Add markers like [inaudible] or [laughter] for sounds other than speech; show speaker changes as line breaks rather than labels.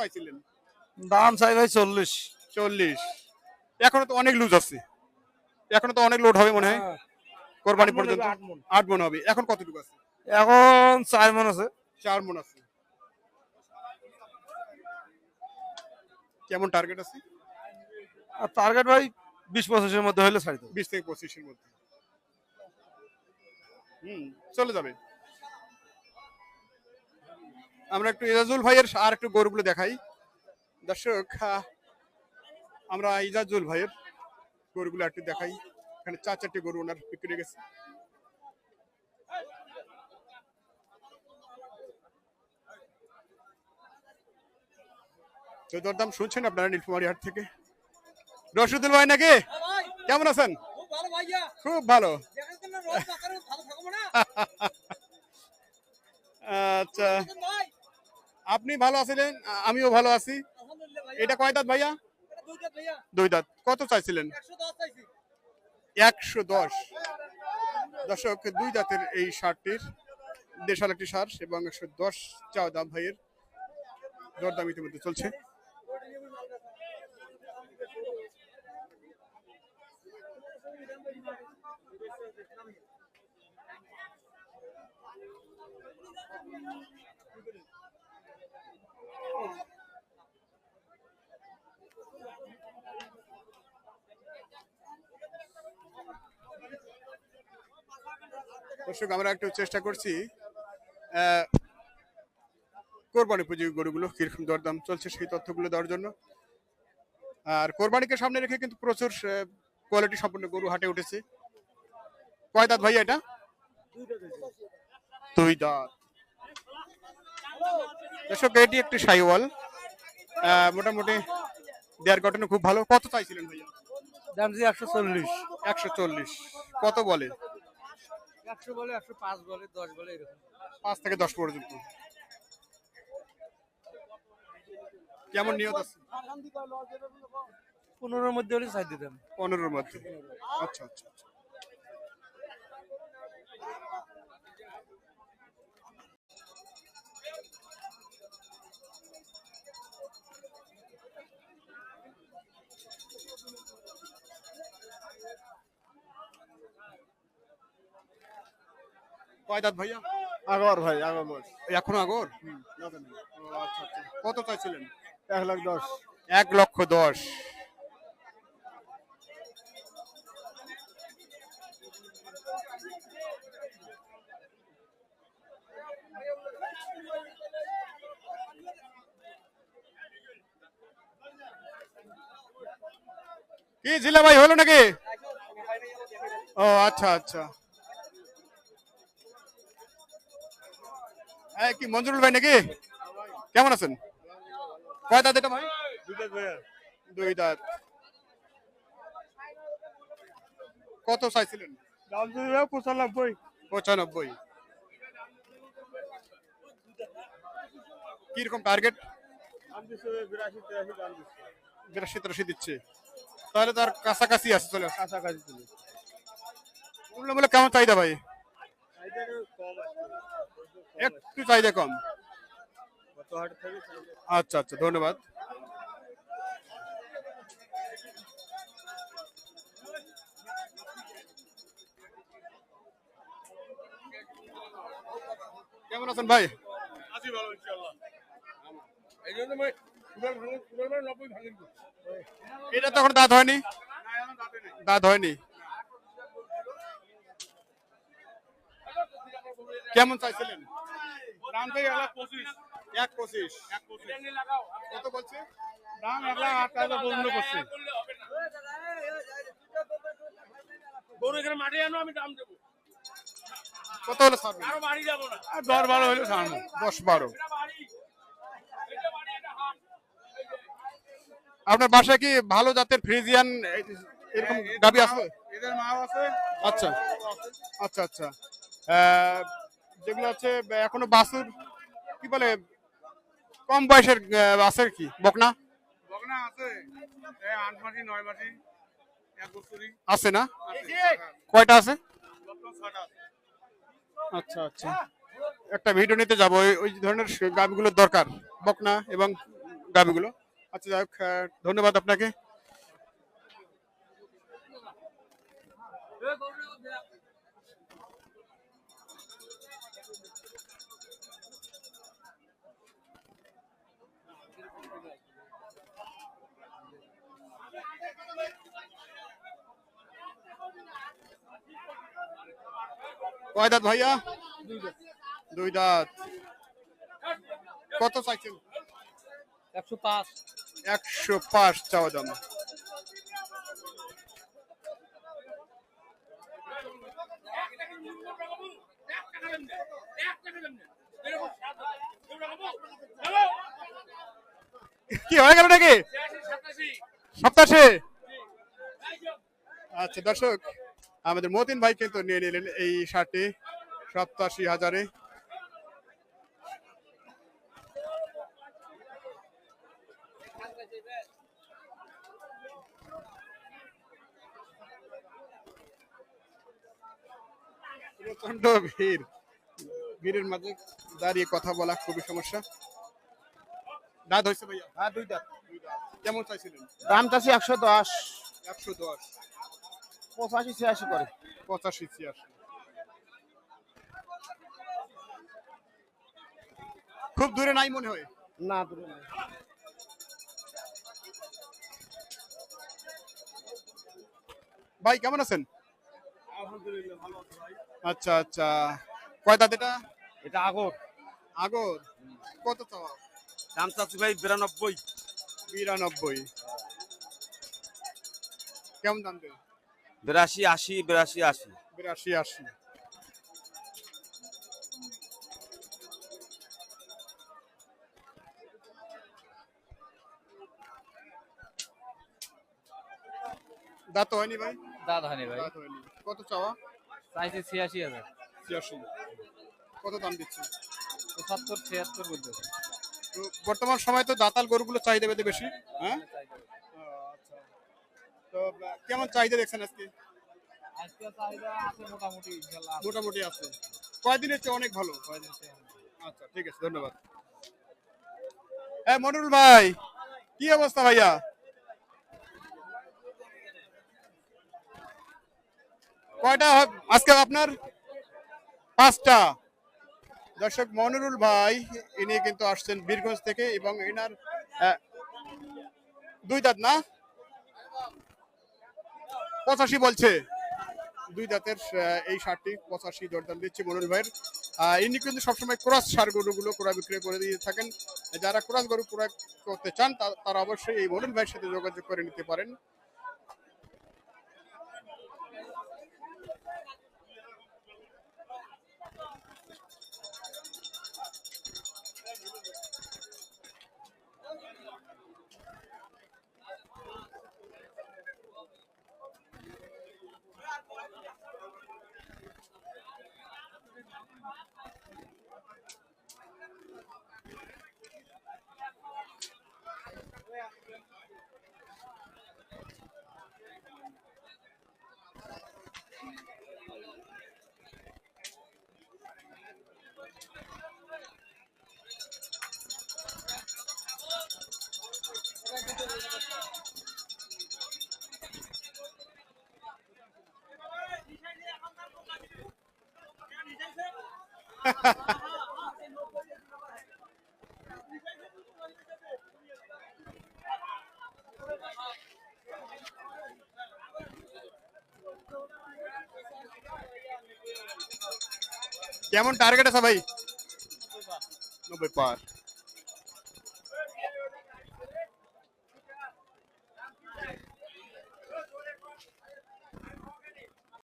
চাইছিলেন
দাম চাই ভাই চল্লিশ।
চল্লিশ। এখনও তো অনেক লুজ আছে। এখনও তো অনেক লোড হবে মনে হয়। কোরবানি পর্যন্ত। আট মন। হবে। এখন কতটুকু আছে?
এখন চার মন আছে।
চার মন আছে। কেমন টার্গেট আছে?
আর টার্গেট ভাই বিশ পঁচিশের মধ্যে হলে ছাড়ি
বিশ থেকে পঁচিশের মধ্যে। হুম চলে যাবে। আমরা একটু ইজাজুল ভাইয়ের আর একটু গরুগুলো দেখাই। দর্শক আমরা ইজাজুল ভাইয়ের গরুগুলো একটু দেখাই। এখানে চার চারটে গরু ওনার বিক্রি গেছে। তো দরদাম শুনছেন আপনারা নীলফুমারি হাট থেকে? রশিদুল ভাই নাকি? কেমন আছেন? খুব ভালো। [laughs] আচ্ছা। আপনি ভালো আছিলেন? আমিও ভালো আছি। এটা কয় দাঁত ভাইয়া? দুই দাঁত কত চাইছিলেন? একশো দশ দর্শক দুই দাঁতের এই সারটির দেশাল একটি সার এবং একশো দশ চাওয়া দাম ভাইয়ের দরদাম ইতিমধ্যে চলছে। দর্শক আমরা একটু চেষ্টা করছি কোরবানি পুঁজি গরুগুলো কীরকম দরদাম চলছে সেই তথ্যগুলো দেওয়ার জন্য। আর কোরবানিকে সামনে রেখে কিন্তু প্রচুর কোয়ালিটি সম্পন্ন গরু হাটে উঠেছে। কয় দাঁত ভাই এটা? দুই দাঁত। দর্শক এটি একটি সাইওয়াল। মোটামুটি দেয়ার ঘটনা খুব ভালো। কত চাইছিলেন ভাইয়া?
দাম যে একশো চল্লিশ।
একশো চল্লিশ। কত বলে?
একশো বলে একশো পাঁচ বলে দশ বলে এরকম।
পাঁচ থেকে দশ পর্যন্ত। কেমন নিয়ত আছে?
পনেরোর মধ্যে হলে চাই দিতাম।
পনেরোর মধ্যে। আচ্ছা আচ্ছা আচ্ছা। কয় দাঁত ভাইয়া?
আগর ভাই আগর বয়স।
এখনও আগর? আচ্ছা আচ্ছা। কত চাইছিলেন?
এক লাখ দশ।
এক লক্ষ দশ। কি জিলা ভাই হলো নাকি? ও আচ্ছা আচ্ছা। কি মঞ্জুরুল ভাই নাকি? কেমন আছেন? কয় দাঁত এটা ভাই? দুই দাঁত কত চাইছিলেন?
পঁচানব্বই।
পঁচানব্বই। কীরকম টার্গেট
বিরাশি তিরাশি দিচ্ছে।
তাহলে তার কাছাকাছি আছে চলে।
কাছাকাছি চলে
তুলনামূলক কেমন চাহিদা ভাই? একটু চাহিদা কম। আচ্ছা আচ্ছা ধন্যবাদ। কেমন আছেন ভাই?
আছি ভালো ইনশাআল্লাহ। এই জন্য
এটা তখন দাঁত হয়নি? দাঁত হয়নি? কেমন চাইছিলেন?
দাম থেকে এক লাখ পঁচিশ।
এক পঁচিশ।
এক পঁচিশ।
কত বলছে?
দাম এক লাখ আট হাজার পর্যন্ত করছে। গরু এখানে মাঠে আনো আমি দাম দেবো।
কত হলো ছাড়বেন
আরও বাড়ি যাব না। আর দশ বারো হলে ছাড়বো
দশ বারো। আপনার বাসায় কি ভালো জাতের ফ্রিজিয়ান এরকম গাবি আছে?
এদের মাও আছে।
আচ্ছা। আচ্ছা আচ্ছা। আহ, যেগুলো হচ্ছে এখনও বাসুর কি বলে কম বয়সের আছে কি? বকনা?
বগনা আছে। আট মাসি নয় মাসি
আছে না? কয়টা আছে? আচ্ছা আচ্ছা। একটা ভিডিও নিতে যাব ওই- ধরনের গাবিগুলোর দরকার বকনা এবং গাভিগুলো আচ্ছা যাই হোক ধন্যবাদ আপনাকে। কয় দাঁত ভাইয়া? দুই দাঁত। কত চাইছেন?
একশো পাঁচ।
একশো পাঁচ চাওয়া দাম। কি হয়ে গেল নাকি? সপ্তাহে? আচ্ছা দর্শক আমাদের মতিন ভাই কিন্তু নিয়ে নিলেন এই শার্টটি সপ্তাশি হাজারে। প্রচণ্ড ভিড়। ভিড়ের মাঝে দাঁড়িয়ে কথা বলা খুবই সমস্যা। দাঁত হয়েছে ভাইয়া?
হ্যাঁ দুই দাঁত।
কেমন চাইছিলেন?
দাম চাচ্ছি একশো দশ।
একশো দশ।
পঁচাশি ছিয়াশি করে।
পঁচাশি ছিয়াশি। খুব দূরে নাই মনে হয়?
না দূরে নাই।
ভাই কেমন আছেন? আচ্ছা আচ্ছা। কয় দাঁত এটা?
এটা আগর।
আগর? কত চাওয়া?
দাম চাচ্ছি ভাই বিরানব্বই।
বিরানব্বই। কেমন দাম দেবে
বিরাশি আশি বিরাশি আশি।
বিরাশি আশি। দাঁত হয়নি ভাই?
ভাই।
দাঁত হয়নি। কত চাওয়া?
চাইছে ছিয়াশি হাজার।
ছিয়াশি। কত দাম দিচ্ছে
পঁচাত্তর ছিয়াত্তর বলতেছে।
তো বর্তমান সময় তো দাতাল গরুগুলো চাহিদা বেঁধে বেশি হ্যাঁ? তো কেমন চাহিদা দেখছেন আজকে?
আজকে চাহিদা আছে মোটামুটি ইনশাল্লাহ আছে।
মোটামুটি আছে। কয়দিনের চেয়ে অনেক ভালো?
কয়দিন সে-
আচ্ছা ঠিক আছে ধন্যবাদ। মনুল ভাই কি অবস্থা ভাইয়া? কয়টা আজকে আপনার? পাঁচটা। দর্শক মনিরুল ভাই ইনি কিন্তু আসছেন বীরগঞ্জ থেকে এবং এনার দুই দাঁত না? পঁচাশি বলছে। দুই দাঁতের এই সারটি পঁচাশি দরদাম দিচ্ছে বরুণ ভাইয়ের। ইনি কিন্তু সবসময় ক্রস সার গরুগুলো ক্রয় বিক্রয় করে দিয়ে থাকেন। যারা ক্রস গরু ক্রয় করতে চান তারা অবশ্যই এই বরুণ ভাইয়ের সাথে যোগাযোগ করে নিতে পারেন। কেমন টার্গেট আছে ভাই? নব্বই পার।